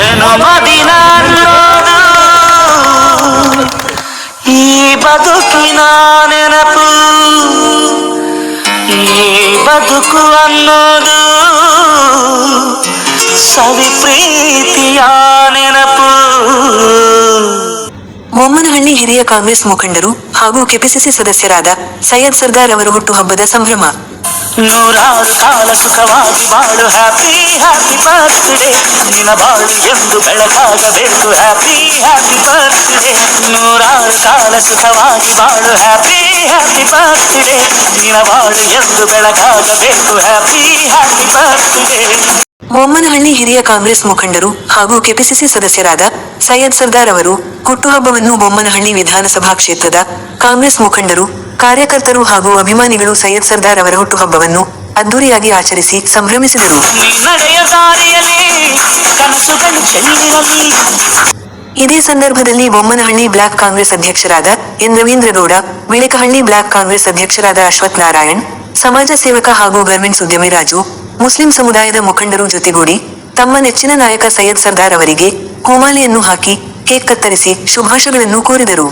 ಅನ್ನೋದು ಈ ಬದುಕಿನ ನೆನಪು, ಈ ಬದುಕು ಅನ್ನೋದು ಸವಿ ಪ್ರೀತಿಯ ನೆನಪು. ಬೊಮ್ಮನಹಳ್ಳಿ ಹಿರಿಯ ಕಾಂಗ್ರೆಸ್ ಮುಖಂಡರು ಹಾಗೂ ಕೆಪಿಸಿಸಿ ಸದಸ್ಯರಾದ ಸೈಯದ್ ಸರ್ದಾರ್ ಅವರ ಹುಟ್ಟುಹಬ್ಬದ ಸಂಭ್ರಮ. ನೂರಾರು ಕಾಲ ಸುಖವಾಗಿ ಬಾಳು ಹ್ಯಾಪಿ ಹ್ಯಾಪಿ ಬರ್ತ್ಡೇ ನಿನ್ನ ಬಾಳು ಎಂದು ಬೆಳಕಾಗಬೇಕು. ಹ್ಯಾಪಿ ಹ್ಯಾಪಿ ಬರ್ತ್ಡೇ ನೂರಾರು ಕಾಲ ಸುಖವಾಗಿ ಬಾಳು ಹ್ಯಾಪಿ ಹ್ಯಾಪಿ ಬರ್ತ್ಡೇ ನಿನ್ನ ಬಾಳು ಎಂದು ಬೆಳಕಾಗಬೇಕು. ಹ್ಯಾಪಿ ಹ್ಯಾಪಿ ಬರ್ತ್ಡೇ ಬೊಮ್ಮನಹಳ್ಳಿ ಹಿರಿಯ ಕಾಂಗ್ರೆಸ್ ಮುಖಂಡರು ಹಾಗೂ ಕೆಪಿಸಿಸಿ ಸದಸ್ಯರಾದ ಸೈಯದ್ ಸರ್ದಾರ್ ಅವರು ಹುಟ್ಟುಹಬ್ಬವನ್ನು ಬೊಮ್ಮನಹಳ್ಳಿ ವಿಧಾನಸಭಾ ಕ್ಷೇತ್ರದ ಕಾಂಗ್ರೆಸ್ ಮುಖಂಡರು ಕಾರ್ಯಕರ್ತರು ಹಾಗೂ ಅಭಿಮಾನಿಗಳು ಸೈಯದ್ ಸರ್ದಾರ್ ಅವರ ಹುಟ್ಟುಹಬ್ಬವನ್ನು ಅದ್ದೂರಿಯಾಗಿ ಆಚರಿಸಿ ಸಂಭ್ರಮಿಸಿದರು. ಇದೇ ಸಂದರ್ಭದಲ್ಲಿ ಬೊಮ್ಮನಹಳ್ಳಿ ಬ್ಲಾಕ್ ಕಾಂಗ್ರೆಸ್ ಅಧ್ಯಕ್ಷರಾದ ಎನ್ ರವೀಂದ್ರಗೌಡ ಬಿಳಿಕಹಳ್ಳಿ ಬ್ಲಾಕ್ ಕಾಂಗ್ರೆಸ್ ಅಧ್ಯಕ್ಷರಾದ ಅಶ್ವಥ್ ನಾರಾಯಣ್, ಸಮಾಜ ಸೇವಕ ಹಾಗೂ ಗರ್ಮೆಂಟ್ಸ್ ಉದ್ಯಮಿ ರಾಜು, ಮುಸ್ಲಿಂ ಸಮುದಾಯದ ಮುಖಂಡರು ಜೊತೆಗೂಡಿ ತಮ್ಮ ನೆಚ್ಚಿನ ನಾಯಕ ಸೈಯದ್ ಸರ್ದಾರ್ ಅವರಿಗೆ ಕೋಮಾಲೆಯನ್ನು ಹಾಕಿ ಕೇಕ್ ಕತ್ತರಿಸಿ ಶುಭಾಶಯಗಳನ್ನು ಕೋರಿದರು.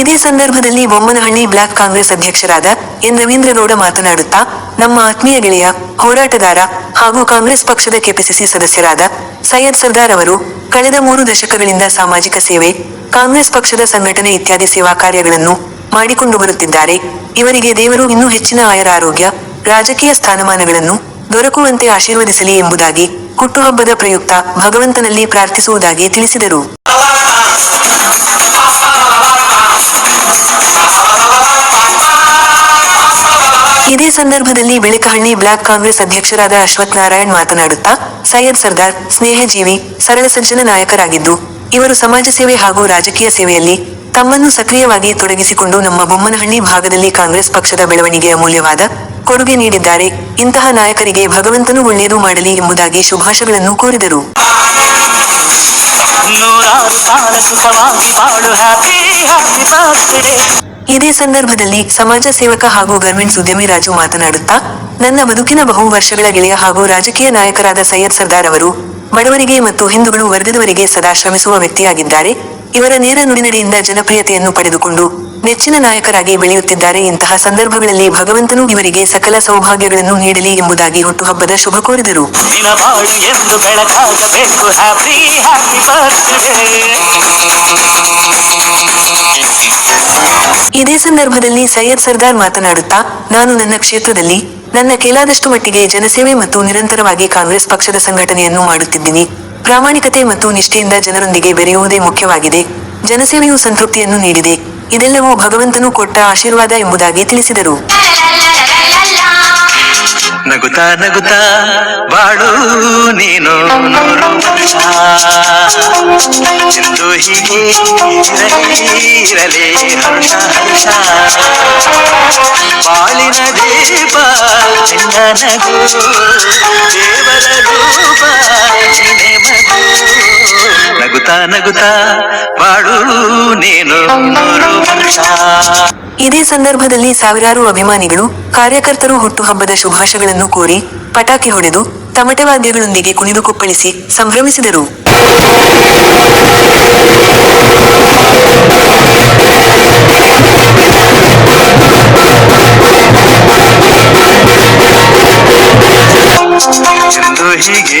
ಇದೇ ಸಂದರ್ಭದಲ್ಲಿ ಬೊಮ್ಮನಹಳ್ಳಿ ಬ್ಲಾಕ್ ಕಾಂಗ್ರೆಸ್ ಅಧ್ಯಕ್ಷರಾದ ಎನ್ ರವೀಂದ್ರಗೌಡ ಮಾತನಾಡುತ್ತಾ ನಮ್ಮ ಆತ್ಮೀಯ ಗೆಳೆಯ ಹೋರಾಟಗಾರ ಹಾಗೂ ಕಾಂಗ್ರೆಸ್ ಪಕ್ಷದ ಕೆಪಿಸಿಸಿ ಸದಸ್ಯರಾದ ಸೈಯದ್ ಸರ್ದಾರ್ ಅವರು ಕಳೆದ ಮೂರು ದಶಕಗಳಿಂದ ಸಾಮಾಜಿಕ ಸೇವೆ ಕಾಂಗ್ರೆಸ್ ಪಕ್ಷದ ಸಂಘಟನೆ ಇತ್ಯಾದಿ ಸೇವಾ ಕಾರ್ಯಗಳನ್ನು ಮಾಡಿಕೊಂಡು ಬರುತ್ತಿದ್ದಾರೆ. ಇವರಿಗೆ ದೇವರು ಇನ್ನೂ ಹೆಚ್ಚಿನ ಆಯರ ಆರೋಗ್ಯ ರಾಜಕೀಯ ಸ್ಥಾನಮಾನಗಳನ್ನು ದೊರಕುವಂತೆ ಆಶೀರ್ವದಿಸಲಿ ಎಂಬುದಾಗಿ ಹುಟ್ಟುಹಬ್ಬದ ಪ್ರಯುಕ್ತ ಭಗವಂತನಲ್ಲಿ ಪ್ರಾರ್ಥಿಸುವುದಾಗಿ ತಿಳಿಸಿದರು. ಇದೇ ಸಂದರ್ಭದಲ್ಲಿ ಬೆಳಕಹಳ್ಳಿ ಬ್ಲಾಕ್ ಕಾಂಗ್ರೆಸ್ ಅಧ್ಯಕ್ಷರಾದ ಅಶ್ವಥ್ ನಾರಾಯಣ್ ಮಾತನಾಡುತ್ತಾ ಸೈಯದ್ ಸರ್ದಾರ್ ಸ್ನೇಹಜೀವಿ ಸರಳ ಸಜ್ಜನ ನಾಯಕರಾಗಿದ್ದು, ಇವರು ಸಮಾಜ ಸೇವೆ ಹಾಗೂ ರಾಜಕೀಯ ಸೇವೆಯಲ್ಲಿ ತಮ್ಮನ್ನು ಸಕ್ರಿಯವಾಗಿ ತೊಡಗಿಸಿಕೊಂಡು ನಮ್ಮ ಬೊಮ್ಮನಹಳ್ಳಿ ಭಾಗದಲ್ಲಿ ಕಾಂಗ್ರೆಸ್ ಪಕ್ಷದ ಬೆಳವಣಿಗೆಯ ಅಮೂಲ್ಯವಾದ ಕೊಡುಗೆ ನೀಡಿದ್ದಾರೆ. ಇಂತಹ ನಾಯಕರಿಗೆ ಭಗವಂತನು ಒಳ್ಳೆಯದು ಮಾಡಲಿ ಎಂಬುದಾಗಿ ಶುಭಾಶಯಗಳನ್ನು ಕೋರಿದರು. ಇದೇ ಸಂದರ್ಭದಲ್ಲಿ ಸಮಾಜ ಸೇವಕ ಹಾಗೂ ಗವರ್ಮೆಂಟ್ ಉದ್ಯಮಿ ರಾಜು ಮಾತನಾಡುತ್ತಾ ನನ್ನ ಬದುಕಿನ ಬಹು ವರ್ಷಗಳ ಗೆಳೆಯ ಹಾಗೂ ರಾಜಕೀಯ ನಾಯಕರಾದ ಸೈಯದ್ ಸರ್ದಾರ್ ಅವರು ಬಡವರಿಗೆ ಮತ್ತು ಹಿಂದೂಗಳು ವರ್ಗದವರಿಗೆ ಸದಾ ಶ್ರಮಿಸುವ ವ್ಯಕ್ತಿಯಾಗಿದ್ದಾರೆ. ಇವರ ನೇರ ನುಡಿನಡೆಯಿಂದ ಜನಪ್ರಿಯತೆಯನ್ನು ಪಡೆದುಕೊಂಡು ನೆಚ್ಚಿನ ನಾಯಕರಾಗಿ ಬೆಳೆಯುತ್ತಿದ್ದಾರೆ. ಇಂತಹ ಸಂದರ್ಭಗಳಲ್ಲಿ ಭಗವಂತನು ಇವರಿಗೆ ಸಕಲ ಸೌಭಾಗ್ಯಗಳನ್ನು ನೀಡಲಿ ಎಂಬುದಾಗಿ ಹುಟ್ಟುಹಬ್ಬದ ಶುಭ ಕೋರಿದರು. ಇದೇ ಸಂದರ್ಭದಲ್ಲಿ ಸೈಯದ್ ಸರ್ದಾರ್ ಮಾತನಾಡುತ್ತಾ ನಾನು ನನ್ನ ಕ್ಷೇತ್ರದಲ್ಲಿ ನನ್ನ ಕೇಲಾದಷ್ಟು ಮಟ್ಟಿಗೆ ಜನಸೇವೆ ಮತ್ತು ನಿರಂತರವಾಗಿ ಕಾಂಗ್ರೆಸ್ ಪಕ್ಷದ ಸಂಘಟನೆಯನ್ನು ಮಾಡುತ್ತಿದ್ದೀನಿ. ಪ್ರಾಮಾಣಿಕತೆ ಮತ್ತು ನಿಷ್ಠೆಯಿಂದ ಜನರೊಂದಿಗೆ ಬೆರೆಯುವುದೇ ಮುಖ್ಯವಾಗಿದೆ. ಜನಸೇವೆಯು ಸಂತೃಪ್ತಿಯನ್ನು ನೀಡಿದೆ. ಇದೆಲ್ಲವೂ ಭಗವಂತನು ಕೊಟ್ಟ ಆಶೀರ್ವಾದ ಎಂಬುದಾಗಿ ತಿಳಿಸಿದರು. ನಗುತಾ ನಗುತಾ ಬಾಳು ನೀನು ಎಂದು ಹೀಗೆ ಇರಲಿ ಇರಲಿ ಹರ್ಷ. ಬಾಳಿನ ದೀಪ ನಗು, ದೇವರ ನಗುತ್ತಾ ನಗುತ್ತಾ ಬಾಳು ನೀನು ವರ್ಷ. ಇದೇ ಸಂದರ್ಭದಲ್ಲಿ ಸಾವಿರಾರು ಅಭಿಮಾನಿಗಳು ಕಾರ್ಯಕರ್ತರು ಹುಟ್ಟುಹಬ್ಬದ ಶುಭಾಶಯಗಳನ್ನು ಕೋರಿ ಪಟಾಕಿ ಹೊಡೆದು ತಮಟೆ ವಾದ್ಯಗಳೊಂದಿಗೆ ಕುಣಿದು ಕುಪ್ಪಳಿಸಿ ಸಂಭ್ರಮಿಸಿದರು. ಹೀಗೆ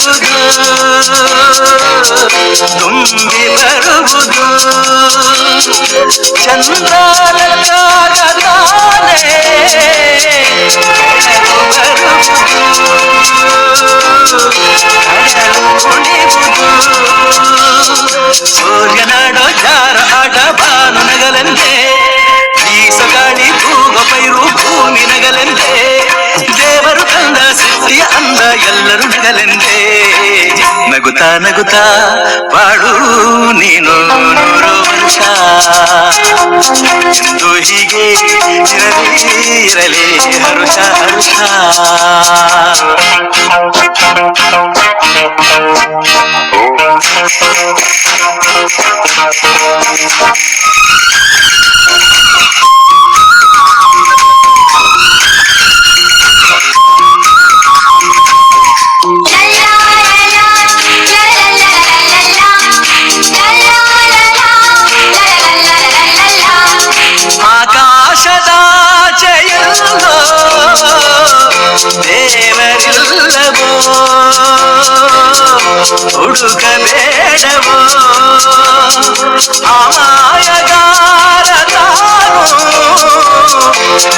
ಇರುವುದು ತುಂಬಿ ಬರುವುದು ಚಂದ್ರನಗಾಗತಾನೆ ಸೂರ್ಯನಾಡೋ ಜಾರ ಆಟ ಬಾನು ನಗಲೆಂದೆ ಬೀಸಗಾಳಿ ತೂಗ ಪೈರು ಭೂಮಿ ನಗಲೆಂದೆ ದೇವರು ತಂದ ಸೃಷ್ಟಿಯ ಅಂದ ಎಲ್ಲರೂ ನಗಲೆಂದೆ ನಗುತ್ತಾ ನಗುತ್ತಾ ಬಾಳು ನೀನು ನೂರು ವರ್ಷ ಎಂದು ಹೀಗೆ ಇರಲಿ ಇರಲಿ ಹರುಷ ಹರುಷ ಆಕಾಶದಾಚೆಯಲ್ಲೋ ದೇವರಿಲ್ಲವೋ ಹುಡುಕಬೇಡವೋ ಆಮಾಯಗಾರ ತಾನು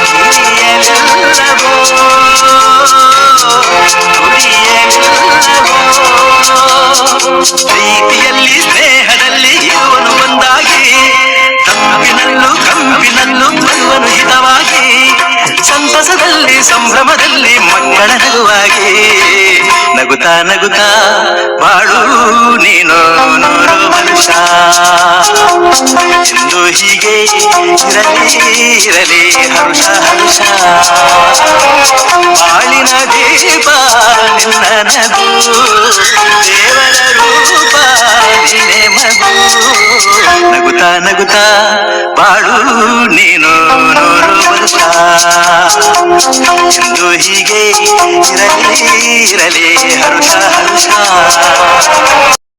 ಹಿರಿಯಲಿಲ್ಲವೋ ಹುರಿಯಲಿಲ್ಲವೋ ಪ್ರೀತಿಯಲ್ಲಿ ಸ್ನೇಹದಲ್ಲಿ ಇರುವನು ಒಂದಾಗಿ ತಂಪಿನಲ್ಲೂ ಕಂಪಿನಲ್ಲೂ ಸಂತಸದಲ್ಲಿ ಸಂಭ್ರಮದಲ್ಲಿ ಮಕ್ಕಳ ನಗುವಾಗಿ ನಗುತ್ತಾ ನಗುತ್ತಾ ಬಾಳು ನೀನು ನೂರು ವರ್ಷ ಎಂದು ಹೀಗೆ ಇರಲಿ ಇರಲಿ, ಹರುಷ ಹರುಷ. ಬಾಳಿನ ದೀಪ ನಿನ್ನ ನಗು, ದೇವರ ರೂಪ ನಿನ್ನೆ ಮಗು. ನಗುತ್ತಾ ನಗುತ್ತಾ ಬಾಳು ನೀನು ನೂರು ವರ್ಷ ಎಂದು ಹೀಗೆ ಇರಲಿ ಇರಲಿ ಹರುಷ ಹರುಷ